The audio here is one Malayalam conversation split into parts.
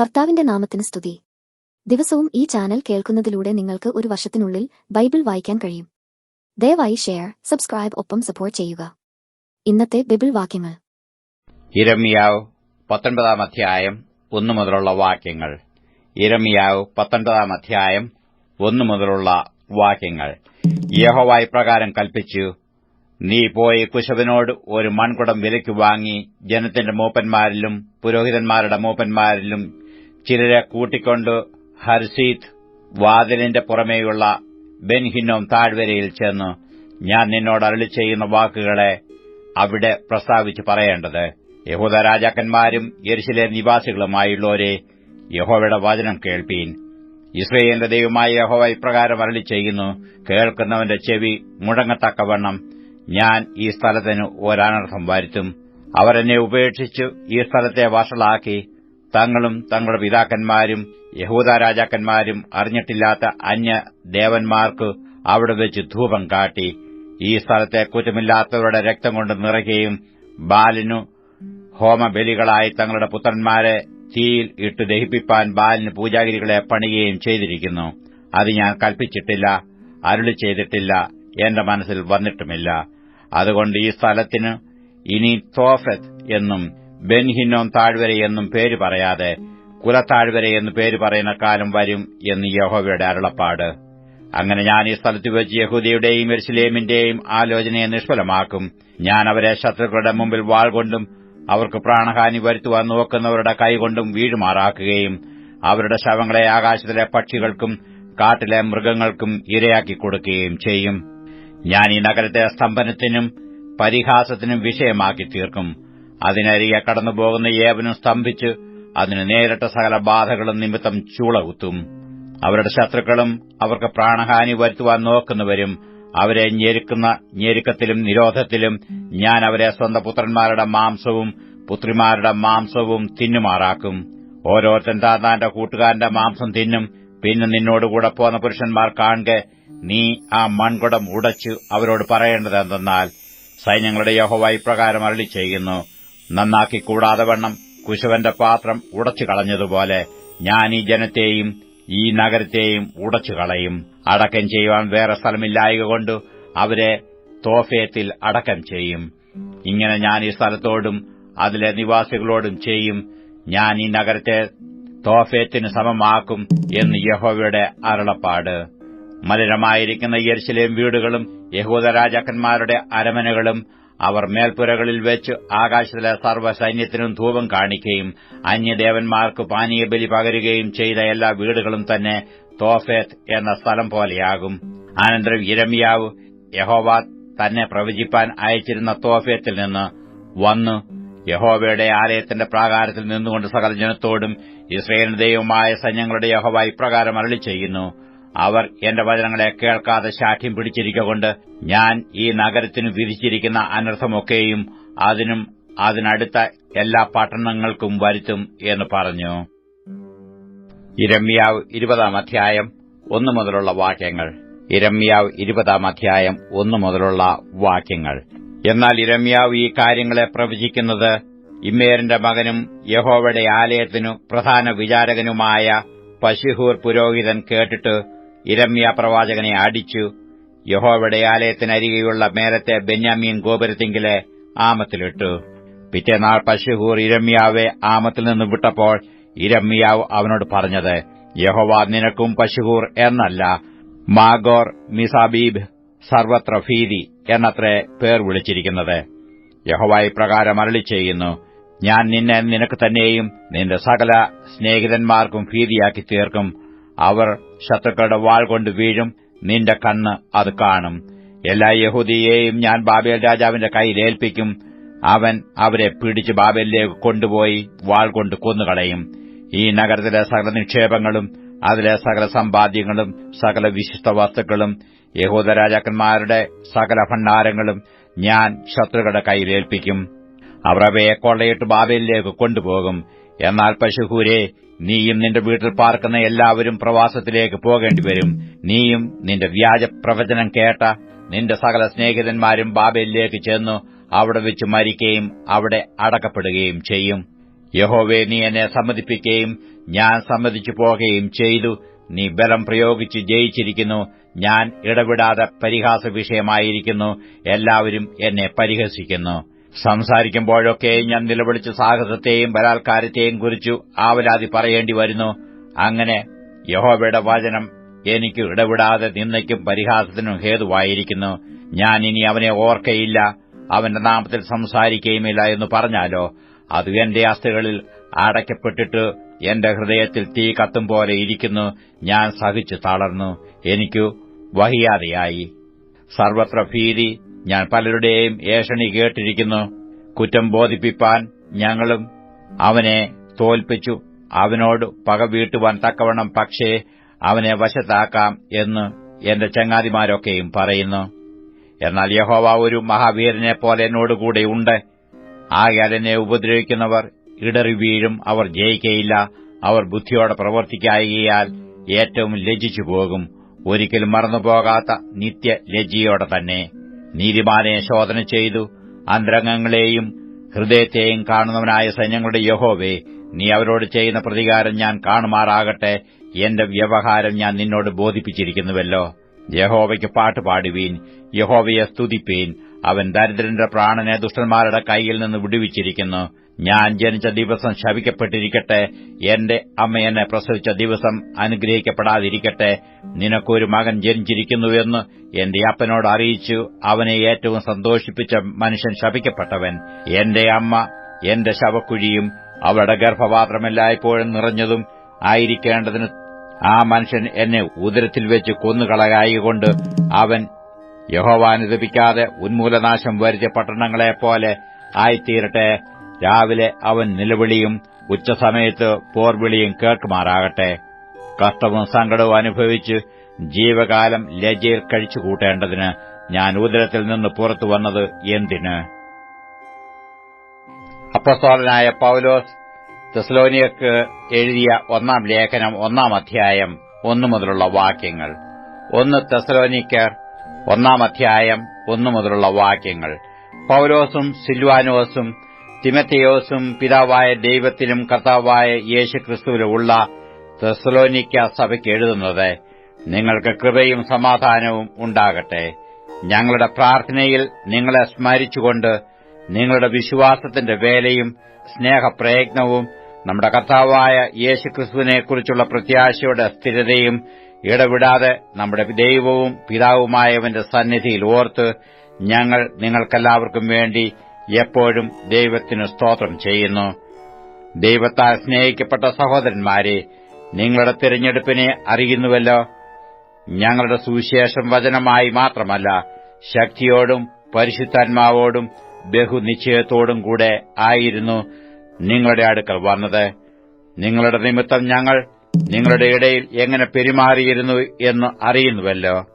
കർത്താവിന്റെ നാമത്തിന് സ്തുതി. ദിവസവും ഈ ചാനൽ കേൾക്കുന്നതിലൂടെ നിങ്ങൾക്ക് ഒരു വർഷത്തിനുള്ളിൽ ബൈബിൾ വായിക്കാൻ കഴിയും. ദയവായി ഷെയർ സബ്സ്ക്രൈബ് ഒപ്പം സപ്പോർട്ട് ചെയ്യുക. ഇന്നത്തെ ബൈബിൾ വാക്യങ്ങൾ. ഇരമിയാവ് പത്തൊൻപതാം അധ്യായം ഒന്നു മുതലുള്ള വാക്യങ്ങൾ. ഇരമിയാവ് പത്തൊൻപതാം അധ്യായം ഒന്നു മുതലുള്ള വാക്യങ്ങൾ. യഹോവായി പ്രകാരം കൽപ്പിച്ചു നീ പോയി കുശവനോട് ഒരു മൺകുടം വിലയ്ക്ക് വാങ്ങി ജനത്തിന്റെ മൂപ്പന്മാരിലും പുരോഹിതന്മാരുടെ മൂപ്പന്മാരിലും ചിലരെ കൂട്ടിക്കൊണ്ട് ഹർസീത്ത് വാതിലിന്റെ പുറമേയുള്ള ബെൻഹിന്നോം താഴ്വരയിൽ ചെന്ന് ഞാൻ നിന്നോട് അരളി ചെയ്യുന്ന വാക്കുകളെ അവിടെ പ്രസ്താവിച്ച് പറയേണ്ടത്. യഹൂദ രാജാക്കന്മാരും യരിശിലെ നിവാസികളുമായുള്ളവരെ യഹോവയുടെ വചനം കേൾപ്പീൻ. ഇസ്രയേലിന്റെ ദൈവമായ യഹോവ ഇപ്രകാരം അരളി ചെയ്യുന്നു. കേൾക്കുന്നവന്റെ ചെവി മുടങ്ങത്തക്കവണ്ണം ഞാൻ ഈ സ്ഥലത്തിന് ഒരനർത്ഥം വരുത്തും. അവരെന്നെ ഉപേക്ഷിച്ച് ഈ സ്ഥലത്തെ വഷളാക്കി തങ്ങളും തങ്ങളുടെ പിതാക്കന്മാരും യഹൂദ രാജാക്കന്മാരും അറിഞ്ഞിട്ടില്ലാത്ത അന്യ ദേവന്മാർക്ക് അവിടെ വെച്ച് ധൂപം കാട്ടി. ഈ സ്ഥലത്തെ കുറ്റമില്ലാത്തവരുടെ രക്തം കൊണ്ട് നിറയ്ക്കുകയും ബാലിനു ഹോമബലികളായി തങ്ങളുടെ പുത്രന്മാരെ തീയിൽ ഇട്ട് ദഹിപ്പിപ്പാൻ ബാലിന് പൂജാഗിരികളെ പണിയുകയും ചെയ്തിരിക്കുന്നു. അത് ഞാൻ കൽപ്പിച്ചിട്ടില്ല അരുളി ചെയ്തിട്ടില്ല എന്റെ മനസ്സിൽ വന്നിട്ടുമില്ല. അതുകൊണ്ട് ഈ സ്ഥലത്തിന് ഇനി തോഫത്ത് എന്നും ബെൻഹിന്നോം താഴ്വര എന്നും പേര് പറയാതെ കുലത്താഴ്വര എന്ന് പേര് പറയുന്ന കാലം വരും എന്ന് യഹോവയുടെ അരുളപ്പാട്. അങ്ങനെ ഞാൻ ഈ സ്ഥലത്ത് വെച്ച് യഹൂദയുടെയും എർശിലേമിന്റെയും ആലോചനയെ നിഷ്ഫലമാക്കും. ഞാൻ അവരെ ശത്രുക്കളുടെ മുമ്പിൽ വാൾ കൊണ്ടും അവർക്ക് പ്രാണഹാനി വരുത്തുവാൻ നോക്കുന്നവരുടെ കൈകൊണ്ടും വീഴുമാറാക്കുകയും അവരുടെ ശവങ്ങളെ ആകാശത്തിലെ പക്ഷികൾക്കും കാട്ടിലെ മൃഗങ്ങൾക്കും ഇരയാക്കി കൊടുക്കുകയും ചെയ്യും. ഞാൻ ഈ നഗരത്തെ സ്തംഭനത്തിനും പരിഹാസത്തിനും വിഷയമാക്കി തീർക്കും. അതിനരികെ കടന്നുപോകുന്ന ഏവനും സ്തംഭിച്ച് അതിന് നേരിട്ട സകല ബാധകളും നിമിത്തം ചൂളകുത്തും. അവരുടെ ശത്രുക്കളും അവർക്ക് പ്രാണഹാനി വരുത്തുവാൻ നോക്കുന്നവരും അവരെ ഞെരുക്കുന്ന ഞെരുക്കത്തിലും നിരോധത്തിലും ഞാൻ അവരെ സ്വന്തം പുത്രന്മാരുടെ മാംസവും പുത്രിമാരുടെ മാംസവും തിന്നുമാറാക്കും. ഓരോരുത്തൻ താന്താന്റെ കൂട്ടുകാരന്റെ മാംസം തിന്നും പിന്നെ നിന്നോടുകൂടെ പോന്ന പുരുഷന്മാർ കാണുക നീ ആ മൺകുടം ഉടച്ച് അവരോട് പറയേണ്ടതെന്തെന്നാൽ സൈന്യങ്ങളുടെ യഹോവ ഇപ്രകാരം അരളി ചെയ്യുന്നു നന്നാക്കി കൂടാതെ വണ്ണം കുശവന്റെ പാത്രം ഉടച്ചു കളഞ്ഞതുപോലെ ഞാൻ ഈ ജനത്തെയും ഈ നഗരത്തെയും ഉടച്ചു കളയും അടക്കം ചെയ്യുവാൻ വേറെ സ്ഥലമില്ലായകൊണ്ട് അവരെ തോഫേത്തിൽ അടക്കം ചെയ്യും. ഇങ്ങനെ ഞാൻ ഈ സ്ഥലത്തോടും അതിലെ നിവാസികളോടും ചെയ്യും. ഞാൻ ഈ നഗരത്തെ തോഫേത്തിന് സമമാക്കും എന്ന് യഹോവയുടെ അരുളപ്പാട്. മലിനമായിരിക്കുന്ന യർശിലേയും വീടുകളും യഹൂദ രാജാക്കന്മാരുടെ അരമനകളും അവർ മേൽപ്പുരകളിൽ വെച്ച് ആകാശത്തിലെ സർവസൈന്യത്തിനും ധൂപം കാണിക്കുകയും അന്യദേവന്മാർക്ക് പാനീയബലി പകരുകയും ചെയ്ത എല്ലാ വീടുകളും തന്നെ തോഫേത്ത് എന്ന സ്ഥലം പോലെയാകും. അനന്തരം ഇരമ്യാവ് യഹോവ തന്നെ പ്രവചിപ്പാൻ അയച്ചിരുന്ന തോഫേത്തിൽ നിന്ന് വന്ന്. യഹോവയുടെ ആലയത്തിന്റെ പ്രാകാരത്തിൽ നിന്നുകൊണ്ട് സകല ജനത്തോടും ദൈവമായ സൈന്യങ്ങളുടെ യഹോവ ഇപ്രകാരം അരളി ചെയ്യുന്നു അവർ എന്റെ വചനങ്ങളെ കേൾക്കാതെ ശാഠ്യം പിടിച്ചിരിക്കൊണ്ട് ഞാൻ ഈ നഗരത്തിന് വിധിച്ചിരിക്കുന്ന അനർത്ഥമൊക്കെയും അതിനും അതിനടുത്ത എല്ലാ പട്ടണങ്ങൾക്കും വരുത്തും എന്ന് പറഞ്ഞു. ഇരമ്യാവ് ഇരുപതാം അധ്യായം ഒന്നു മുതലുള്ള വാക്യങ്ങൾ. ഇരമ്യാവ് ഇരുപതാം അധ്യായം ഒന്നു മുതലുള്ള വാക്യങ്ങൾ. എന്നാൽ ഇരമ്യാവ് ഈ കാര്യങ്ങളെ പ്രവചിക്കുന്നത് ഇമ്മേറിന്റെ മകനും യഹോവയുടെ ആലയത്തിനു പ്രധാന വിചാരകനുമായ പശിഹൂർ പുരോഹിതൻ കേട്ടിട്ട് ഇരമ്യ പ്രവാചകനെ അടിച്ചു യഹോവയുടെ ആലയത്തിനരികെയുള്ള മേലത്തെ ബെന്യാമീൻ ഗോപുരത്തിങ്കിലെ ആമത്തിലിട്ടു. പിറ്റേനാൾ പശുഹൂർ ഇരമ്യാവെ ആമത്തിൽ നിന്ന് വിട്ടപ്പോൾ ഇരമ്യാവ് അവനോട് പറഞ്ഞത് യഹോവ നിനക്കും പശുഹൂർ എന്നല്ല മാഗോർ മിസാബീബ് സർവത്ര ഭീതി എന്നത്രേ പേർ വിളിച്ചിരിക്കുന്നത്. യഹോവ ഇപ്രകാരം അരളി ചെയ്യുന്നു ഞാൻ നിന്നെ നിനക്ക് തന്നെയും നിന്റെ സകല സ്നേഹിതന്മാർക്കും ഭീതിയാക്കി തീർക്കും. അവർ ശത്രുക്കളുടെ വാൾ കൊണ്ട് വീഴും. നിന്റെ കണ്ണ് അത് കാണും. എല്ലാ യഹൂദിയെയും ഞാൻ ബാബേൽ രാജാവിന്റെ കയ്യിലേൽപ്പിക്കും അവൻ അവരെ പിടിച്ച് ബാബേലിലേക്ക് കൊണ്ടുപോയി വാൾ കൊണ്ട് കൊന്നുകളയും. ഈ നഗരത്തിലെ സകല നിക്ഷേപങ്ങളും അതിലെ സകല സമ്പാദ്യങ്ങളും സകല വിശിഷ്ട വസ്തുക്കളും യഹൂദ രാജാക്കന്മാരുടെ സകല ഭണ്ഡാരങ്ങളും ഞാൻ ശത്രുക്കളുടെ കയ്യിലേൽപ്പിക്കും അവർ അവയെ കൊള്ളയിട്ട് ബാബേലിലേക്ക് കൊണ്ടുപോകും. എന്നാൽ പശുഹൂരെ നീയും നിന്റെ വീട്ടിൽ പാർക്കുന്ന എല്ലാവരും പ്രവാസത്തിലേക്ക് പോകേണ്ടിവരും നീയും നിന്റെ വ്യാജ പ്രവചനം കേട്ട നിന്റെ സകല സ്നേഹിതന്മാരും ബാബേലിലേക്ക് ചെന്നു അവിടെ വെച്ച് മരിക്കുകയും അവിടെ അടക്കപ്പെടുകയും ചെയ്യും. യഹോവെ നീ എന്നെ സമ്മതിപ്പിക്കുകയും ഞാൻ സമ്മതിച്ചു പോകുകയും ചെയ്തു. നീ ബലം പ്രയോഗിച്ച് ജയിച്ചിരിക്കുന്നു. ഞാൻ ഇടപെടാതെ പരിഹാസ വിഷയമായിരിക്കുന്നു. എല്ലാവരും എന്നെ പരിഹസിക്കുന്നു. സംസാരിക്കുമ്പോഴൊക്കെ ഞാൻ നിലവിളിച്ച് സാഹസത്തെയും ബലാത്കാരത്തെയും കുറിച്ചു ആവലാതി പറയേണ്ടി വരുന്നു. അങ്ങനെ യഹോബയുടെ വചനം എനിക്ക് ഇടപെടാതെ നിന്നയ്ക്കും പരിഹാസത്തിനും ഹേതുവായിരിക്കുന്നു. ഞാൻ ഇനി അവനെ ഓർക്കയില്ല. അവന്റെ നാമത്തിൽ സംസാരിക്കുകയുമില്ല എന്ന് പറഞ്ഞാലോ? അത് എന്റെ അസ്ഥികളിൽ അടയ്ക്കപ്പെട്ടിട്ട് എന്റെ ഹൃദയത്തിൽ തീ കത്തും പോലെ ഇരിക്കുന്നു. ഞാൻ സഹിച്ചു തളർന്നു. എനിക്കു വഹിയാതെയായി. സർവത്ര ഭീതി ഞാൻ പലരുടെയും ഏഷണി കേട്ടിരിക്കുന്നു. കുറ്റം ബോധിപ്പിപ്പാൻ ഞങ്ങളും അവനെ തോൽപ്പിച്ചു. അവനോട് പക വീട്ടുവാൻ തക്കവണ്ണം പക്ഷേ അവനെ വശത്താക്കാം എന്ന് എന്റെ ചങ്ങാതിമാരൊക്കെയും പറയുന്നു. എന്നാൽ യഹോവ ഒരു മഹാവീരനെ പോലെ എന്നോടുകൂടെ ഉണ്ട്. ആകയാൽ ഉപദ്രവിക്കുന്നവർ ഇടറി വീഴും അവർ ജയിക്കയില്ല. അവർ ബുദ്ധിയോടെ പ്രവർത്തിക്കായികയാൽ ഏറ്റവും ലജ്ജിച്ചു പോകും ഒരിക്കലും മറന്നുപോകാത്ത നിത്യ ലജ്ജിയോടെ തന്നെ. നീതിമാനെ ശോധന ചെയ്തു. അന്തരംഗങ്ങളെയും ഹൃദയത്തെയും കാണുന്നവനായ സൈന്യങ്ങളുടെ യഹോവേ നീ അവരോട് ചെയ്യുന്ന പ്രതികാരം ഞാൻ കാണുമാറാകട്ടെ. എന്റെ വ്യവഹാരം ഞാൻ നിന്നോട് ബോധിപ്പിച്ചിരിക്കുന്നുവല്ലോ. യഹോവയ്ക്ക് പാട്ട് പാടുവീൻ യഹോവയെ സ്തുതിപ്പീൻ. അവൻ ദരിദ്രന്റെ പ്രാണനെ ദുഷ്ടന്മാരുടെ കൈയിൽ നിന്ന് വിടുവിച്ചിരിക്കുന്നു. ഞാൻ ജനിച്ച ദിവസം ശപിക്കപ്പെട്ടിരിക്കട്ടെ. എന്റെ അമ്മ എന്നെ പ്രസവിച്ച ദിവസം അനുഗ്രഹിക്കപ്പെടാതിരിക്കട്ടെ. നിനക്കൊരു മകൻ ജനിച്ചിരിക്കുന്നുവെന്ന് എന്റെ അപ്പനോട് അറിയിച്ചു. അവനെ ഏറ്റവും സന്തോഷിപ്പിച്ച മനുഷ്യൻ ശപിക്കപ്പെട്ടവൻ എന്റെ അമ്മ എന്റെ ശവക്കുഴിയും അവളുടെ ഗർഭപാത്രമെല്ലായ്പ്പോഴും നിറഞ്ഞതും ആയിരിക്കേണ്ടതിന് ആ മനുഷ്യൻ എന്നെ ഉദരത്തിൽ വെച്ച് കൊന്നുകളയായികൊണ്ട് അവൻ യഹോവാനുദപിക്കാതെ ഉന്മൂലനാശം വരുത്തിയ പട്ടണങ്ങളെപ്പോലെ ആയിത്തീരട്ടെ. രാവിലെ അവൻ നിലവിളിയും ഉച്ചസമയത്ത് പോർവിളിയും കേൾക്കുമാറാകട്ടെ. കഷ്ടവും സങ്കടവും അനുഭവിച്ച് ജീവകാലം ലജ്ജയിൽ കഴിച്ചുകൂട്ടേണ്ടതിന് ഞാൻ ഉദരത്തിൽ നിന്ന് പുറത്തു വന്നത് എന്തിന്? അപ്പസ്തോലനായ പൌലോസ് തെസ്ലോനിയക്ക് എഴുതിയ ഒന്നാം ലേഖനം ഒന്നാം അധ്യായം ഒന്നു മുതലുള്ള വാക്യങ്ങൾ. ഒന്ന് തെസ്ലോനിക്കർ ഒന്നാം അധ്യായം ഒന്നു മുതലുള്ള വാക്യങ്ങൾ. പൌലോസും സിൽവാനോസും തിമത്തയോസും പിതാവായ ദൈവത്തിലും കർത്താവായ യേശു ക്രിസ്തുവിലുമുള്ള തെസലോനിക്ക സഭയ്ക്ക് എഴുതുന്നത് നിങ്ങൾക്ക് കൃപയും സമാധാനവും ഉണ്ടാകട്ടെ. ഞങ്ങളുടെ പ്രാർത്ഥനയിൽ നിങ്ങളെ സ്മരിച്ചുകൊണ്ട് നിങ്ങളുടെ വിശ്വാസത്തിന്റെ വേലയും സ്നേഹപ്രയത്നവും നമ്മുടെ കർത്താവായ യേശുക്രിസ്തുവിനെക്കുറിച്ചുള്ള പ്രത്യാശയുടെ സ്ഥിരതയും ഇടവിടാതെ നമ്മുടെ ദൈവവും പിതാവുമായവന്റെ സന്നിധിയിൽ ഓർത്ത് ഞങ്ങൾ നിങ്ങൾക്കെല്ലാവർക്കും വേണ്ടി എപ്പോഴും ദൈവത്തിന് സ്തോത്രം ചെയ്യുന്നു. ദൈവത്താൽ സ്നേഹിക്കപ്പെട്ട സഹോദരന്മാരെ നിങ്ങളുടെ തിരഞ്ഞെടുപ്പിനെ അറിയുന്നുവല്ലോ. ഞങ്ങളുടെ സുവിശേഷം വചനമായി മാത്രമല്ല ശക്തിയോടും പരിശുദ്ധാത്മാവോടും ബഹുനിശ്ചയത്തോടും കൂടെ ആയിരുന്നു നിങ്ങളുടെ അടുക്കൽ വന്നത്. നിങ്ങളുടെ നിമിത്തം ഞങ്ങൾ നിങ്ങളുടെ ഇടയിൽ എങ്ങനെ പെരുമാറിയിരുന്നു എന്ന് അറിയുന്നുവല്ലോ.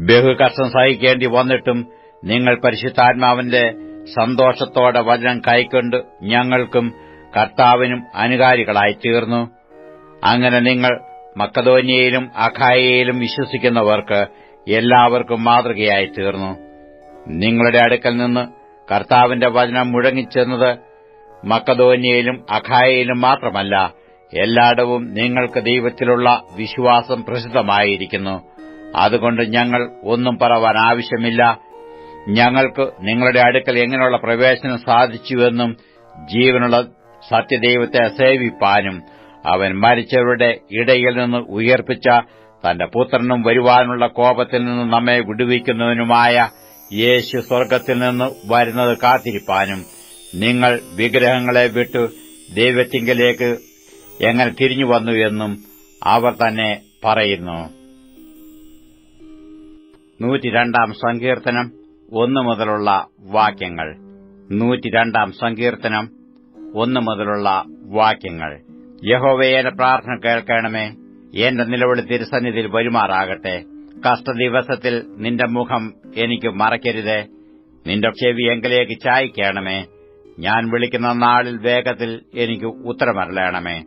ബഹുകഷ്ടം സഹിക്കേണ്ടി വന്നിട്ടും നിങ്ങൾ പരിശുദ്ധാത്മാവിന്റെ സന്തോഷത്തോടെ വചനം കൈക്കൊണ്ട് ഞങ്ങൾക്കും കർത്താവിനും അനുകാരികളായി തീർന്നു. അങ്ങനെ നിങ്ങൾ മക്കതോന്യയിലും അഖായയിലും വിശ്വസിക്കുന്നവർക്ക് എല്ലാവർക്കും മാതൃകയായി തീർന്നു. നിങ്ങളുടെ അടുക്കൽ നിന്ന് കർത്താവിന്റെ വചനം മുഴങ്ങിച്ചെന്നത് മക്കതോന്യയിലും അഖായയിലും മാത്രമല്ല എല്ലായിടവും നിങ്ങൾക്ക് ദൈവത്തിലുള്ള വിശ്വാസം പ്രസിദ്ധമായിരിക്കുന്നു. അതുകൊണ്ട് ഞങ്ങൾ ഒന്നും പറവാൻ ആവശ്യമില്ല. ഞങ്ങൾക്ക് നിങ്ങളുടെ അടുക്കൽ എങ്ങനെയുള്ള പ്രവേശനം സാധിച്ചുവെന്നും ജീവനുള്ള സത്യദൈവത്തെ സേവിപ്പാനും അവൻ മരിച്ചവരുടെ ഇടയിൽ നിന്ന് ഉയർപ്പിച്ച തന്റെ പുത്രനും വരുവാനുള്ള കോപത്തിൽ നിന്ന് നമ്മെ വിടുവിക്കുന്നതിനുമായ യേശു സ്വർഗത്തിൽ നിന്ന് വരുന്നത് കാത്തിരിപ്പാനും നിങ്ങൾ വിഗ്രഹങ്ങളെ വിട്ടു ദൈവത്തിങ്കലേക്ക് എങ്ങനെ തിരിഞ്ഞു വന്നു എന്നും അവർ തന്നെ പറയുന്നു. നൂറ്റിരണ്ടാം സങ്കീർത്തനം. ഒന്നു മുതലുള്ള വാക്യങ്ങൾ. നൂറ്റിരണ്ടാം സങ്കീർത്തനം. ഒന്നു മുതലുള്ള വാക്യങ്ങൾ. യഹോവയെ പ്രാർത്ഥന കേൾക്കണമേ. എന്റെ നിലവിളി തിരുസന്നിധിയിൽ വരുമാറാകട്ടെ. കഷ്ടദിവസത്തിൽ നിന്റെ മുഖം എനിക്ക് മറയ്ക്കരുതേ. നിന്റെ ചെവി എങ്കിലേക്ക് ചായ്ക്കണമേ. ഞാൻ വിളിക്കുന്ന നാളിൽ വേഗത്തിൽ എനിക്ക് ഉത്തരമരളയണമേ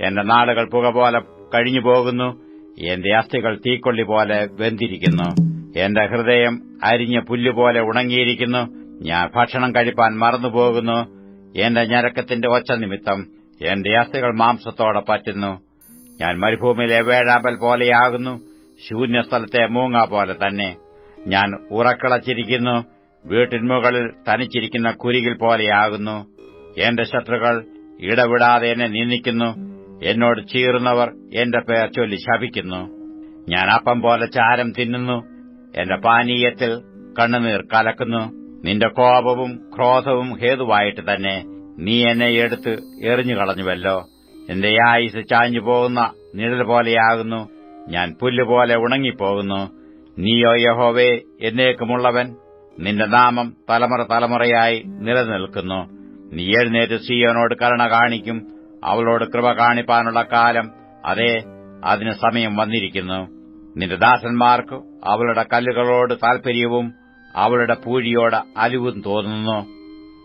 എന്റെ നാളുകൾ പുക പോലെ കഴിഞ്ഞു പോകുന്നു എന്റെ അസ്ഥികൾ തീക്കൊള്ളി പോലെ വെന്തിരിക്കുന്നു. എന്റെ ഹൃദയം അരിഞ്ഞ പുല്ലുപോലെ ഉണങ്ങിയിരിക്കുന്നു. ഞാൻ ഭക്ഷണം കഴിപ്പാൻ മറന്നുപോകുന്നു. എന്റെ ഞരക്കത്തിന്റെ ഒച്ച നിമിത്തം എന്റെ അസ്ഥികൾ മാംസത്തോടെ പറ്റുന്നു. ഞാൻ മരുഭൂമിയിലെ വേഴാമ്പൽ പോലെയാകുന്നു. ശൂന്യസ്ഥലത്തെ മൂങ്ങ പോലെ തന്നെ. ഞാൻ ഉറക്കിളച്ചിരിക്കുന്നു. വീട്ടിന്മുകളിൽ തനിച്ചിരിക്കുന്ന കുരികിൽ പോലെയാകുന്നു. എന്റെ ശത്രുക്കൾ ഇടവിടാതെ എന്നെ നിന്ദിക്കുന്നു. എന്നോട് ചീറുന്നവർ എന്റെ പേർ ചൊല്ലി ശപിക്കുന്നു. ഞാൻ അപ്പം പോലെ ചാരം തിന്നുന്നു. എന്റെ പാനീയത്തിൽ കണ്ണുനീർ കലക്കുന്നു. നിന്റെ കോപവും ക്രോധവും ഹേതുവായിട്ട് തന്നെ നീ എന്നെ എടുത്ത് എറിഞ്ഞു കളഞ്ഞുവല്ലോ എന്റെ ആയുസ് ചാഞ്ഞു പോകുന്ന നിഴൽ പോലെയാകുന്നു. ഞാൻ പുല്ലുപോലെ ഉണങ്ങിപ്പോകുന്നു. നീയോ യഹോവേ എന്നേക്കുമുള്ളവൻ. നിന്റെ നാമം തലമുറ തലമുറയായി നിലനിൽക്കുന്നു. നീ എഴുന്നേറ്റ് സിയോനോട് കരുണ കാണിക്കും. അവളോട് കൃപ കാണിപ്പാനുള്ള കാലം. അതെ അതിന് സമയം വന്നിരിക്കുന്നു. നിന്റെ ദാസന്മാർക്ക് അവളുടെ കല്ലുകളോട് താൽപര്യവും അവളുടെ പൂഴിയോട് അലിവും തോന്നുന്നു.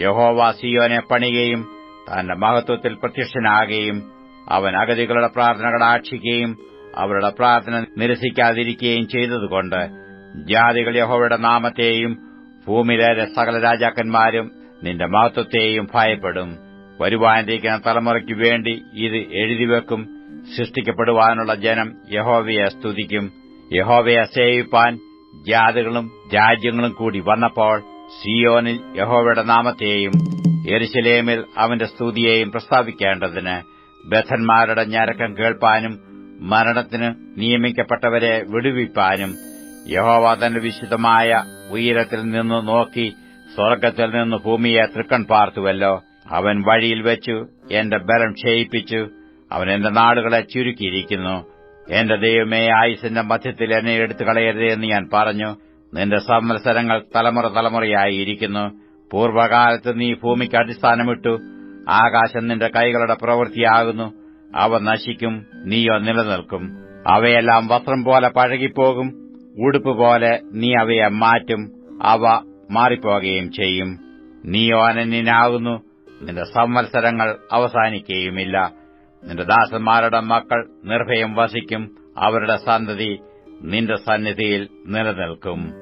യഹോവ സിയോനെ പണിയുകയും തന്റെ മഹത്വത്തിൽ പ്രത്യക്ഷനാകുകയും അവൻ അഗതികളുടെ പ്രാർത്ഥനകൾ ആക്ഷിക്കുകയും അവരുടെ പ്രാർത്ഥന നിരസിക്കാതിരിക്കുകയും ചെയ്തതുകൊണ്ട് ജാതികൾ യഹോവയുടെ നാമത്തെയും ഭൂമിയിലെ സകല രാജാക്കന്മാരും നിന്റെ മഹത്വത്തെയും ഭയപ്പെടും. വരുവാനിരിക്കുന്ന തലമുറയ്ക്കു വേണ്ടി ഇത് എഴുതിവെക്കും. സൃഷ്ടിക്കപ്പെടുവാനുള്ള ജനം യഹോവയെ സ്തുതിക്കും. യഹോവയെ സേവിപ്പാൻ ജാതികളും രാജ്യങ്ങളും കൂടി വന്നപ്പോൾ സിയോനിൽ യഹോവയുടെ നാമത്തെയും എരുശലേമിൽ അവന്റെ സ്തുതിയെയും പ്രസ്താവിക്കേണ്ടതിന് ബദ്ധന്മാരുടെ ഞരക്കം കേൾപ്പാനും മരണത്തിന് നിയമിക്കപ്പെട്ടവരെ വിടുവിപ്പാനും യഹോവ തന്റെ വിശുദ്ധമായ ഉയരത്തിൽ നിന്ന് നോക്കി സ്വർഗത്തിൽ നിന്ന് ഭൂമിയെ തൃക്കൺ പാർത്തുവല്ലോ. അവൻ വഴിയിൽ വെച്ചു എന്റെ ബലം ക്ഷയിപ്പിച്ചു അവൻ എന്റെ നാടുകളെ ചുരുക്കിയിരിക്കുന്നു. എന്റെ ദൈവമേ ആയുസിന്റെ മധ്യത്തിൽ എന്നെ എടുത്തു കളയരുത് എന്ന് ഞാൻ പറഞ്ഞു. നിന്റെ സംവത്സരങ്ങൾ തലമുറ തലമുറയായിരിക്കുന്നു പൂർവകാലത്ത് നീ ഭൂമിക്ക് അടിസ്ഥാനമിട്ടു. ആകാശം നിന്റെ കൈകളുടെ പ്രവൃത്തിയാകുന്നു. അവ നശിക്കും നീയോ നിലനിൽക്കും. അവയെല്ലാം വസ്ത്രം പോലെ പഴകിപ്പോകും. ഉടുപ്പ് പോലെ നീ അവയെ മാറ്റും. അവ മാറിപ്പോകുകയും ചെയ്യും. നീയോ അനന്യനാകുന്നു. നിന്റെ സംവത്സരങ്ങൾ അവസാനിക്കുകയുമില്ല. നിന്റെ ദാസന്മാരുടെ മക്കൾ നിർഭയം വസിക്കും. അവരുടെ സന്തതി നിന്റെ സന്നിധിയിൽ നിലനിൽക്കും.